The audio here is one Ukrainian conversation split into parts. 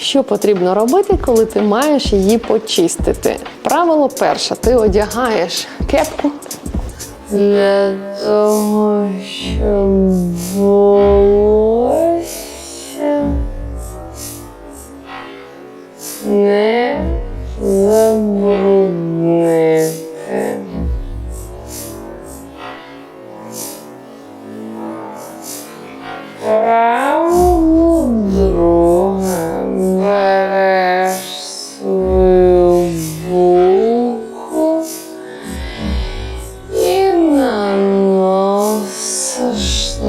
Що потрібно робити, коли ти маєш її почистити? Правило перше: ти одягаєш кепку Для того, щоб волосся не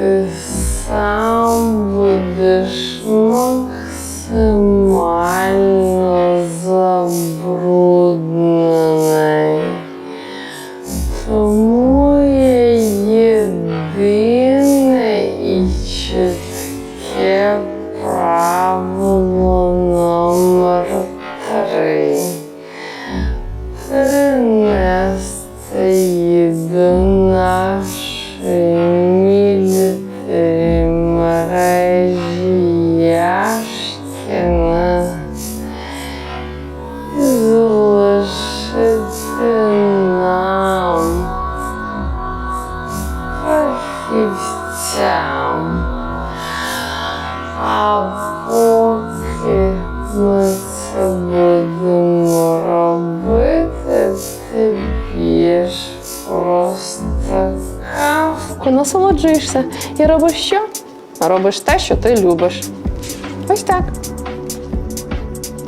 ти сам будеш максимально забруднений. Тому є єдине і чітке правило номер три. Перенести її нам фахівцям. А поки ми це будемо робити, ти п'єш просто каву. насолоджуєшся і робиш що? Робиш те, що ти любиш. Ось так.